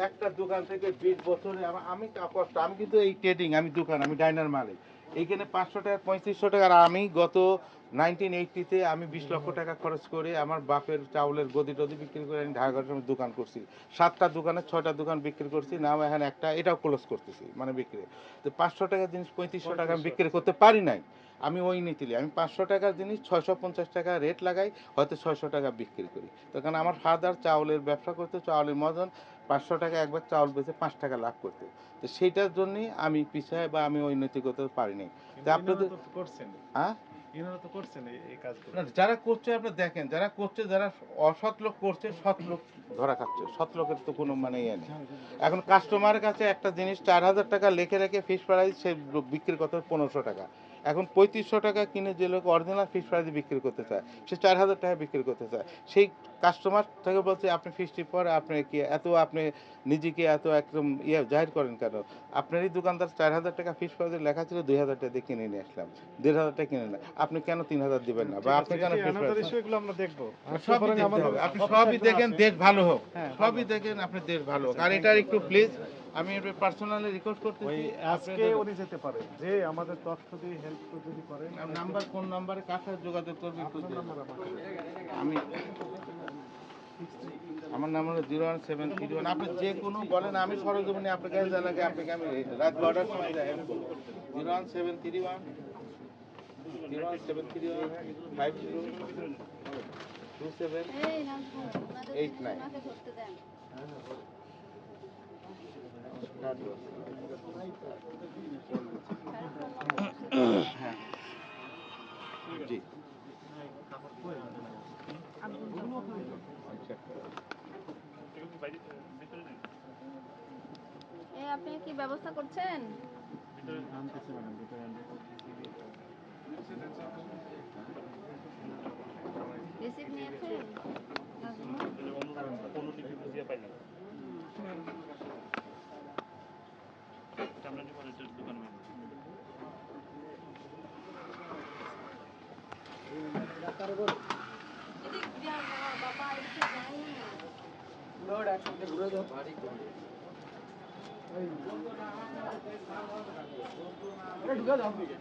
একটা দোকান থেকে বিশ বছরে আমা- কষ্ট আমি কিন্তু এই ট্রেডিং আমি দোকান, আমি ডাইনার মালিক। এইখানে পাঁচশো টাকা, পঁয়ত্রিশশো টাকা, আর আমি গত নাইনটিন এইটিতে আমি বিশ লক্ষ টাকা খরচ করে আমার বাপের চাউলের গদি টদি বিক্রি করে আমি ঢাকা সময় দোকান করছি। সাতটা দোকানে ছয়টা দোকান বিক্রি করছি, নাও এখন একটা, এটাও ক্লোজ করতেছি মানে বিক্রি। তো পাঁচশো টাকার জিনিস, পঁয়ত্রিশশো টাকা আমি বিক্রি করতে পারি নাই। আমি ওই নীতিলি, আমি পাঁচশো টাকার জিনিস ছয়শো পঞ্চাশ টাকা রেট লাগাই, হয়তো ছয়শো টাকা বিক্রি করি। তো কারণ আমার ফাদার চাউলের ব্যবসা করতে, চাউলের মজন পাঁচশো টাকা একবার চাউল বেচে পাঁচ টাকা লাভ করতে। তো সেইটার জন্যই আমি পিছায় বা আমি ওই নৈতিকতা পারি নাই। কিন্তু আপনাদের- করছেন। হ্যাঁ? যারা করছে আপনি দেখেন যারা করছে যারা অসৎ লোক করছে সৎ লোক ধরা খাচ্ছে। সৎ লোকের তো কোনো মানে ইয়ে নেই। এখন কাস্টমারের কাছে একটা জিনিস চার হাজার টাকা লিখে রেখে ফিস প্রাইস সে লোক বিক্রি করতে পনেরোশো টাকা। এখন পঁয়ত্রিশশো টাকা কিনে যে লোক অরিজিনাল ফিস প্রাইসে বিক্রি করতে চায় সে চার হাজার টাকা বিক্রি করতে চায়। সেই কাস্টমার থেকে বলছে আপনি ফিসটি পর আপনি কি এত আপনি নিজেকে এত একদম ইয়ে জাহির করেন কেন? আপনারই দোকানদার চার হাজার টাকা ফিস প্রাইসে লেখা ছিল দুই হাজার টাকা দিয়ে কিনে নিয়ে আসলাম। দেড় হাজার টাকা কিনে না আপনি কেন তিন হাজার দিবেন না? বা আপনি কেন আমাদের প্রাইস আমরা দেখব। সবই দেখতে হবে। আপনি সবই দেখেন দেশ ভালো হোক। হ্যাঁ, সবই দেখেন আপনি দেশ ভালো হোক। আর এটার একটু প্লিজ আমি পার্সোনালি রিকোয়েস্ট ওই করতেছি আজকে উনি যেতে পারে যে আমাদের তথ্য দিয়ে হেল্প যদি করেন নাম্বার কোন নাম্বারে কার সাথে যোগাযোগ করবে একটু। আমি আমার নাম হলো zero one seven three one. আপনি যে কোনো বলেন আমি সরজমিনে আপনার কাছে জানাকে আপনাকে আমি রাত বারোটার সময় হেল্প করব। Zero one seven three one zero one seven three one five zero two seven এই নাম শুনুন, ওনাদের Eight nine. ওনাকে ধরতে सामने नहीं पड़े चल दुकान में लोड एक्चुअली गुरु तो भारी अरे ढुका जाओ मुझे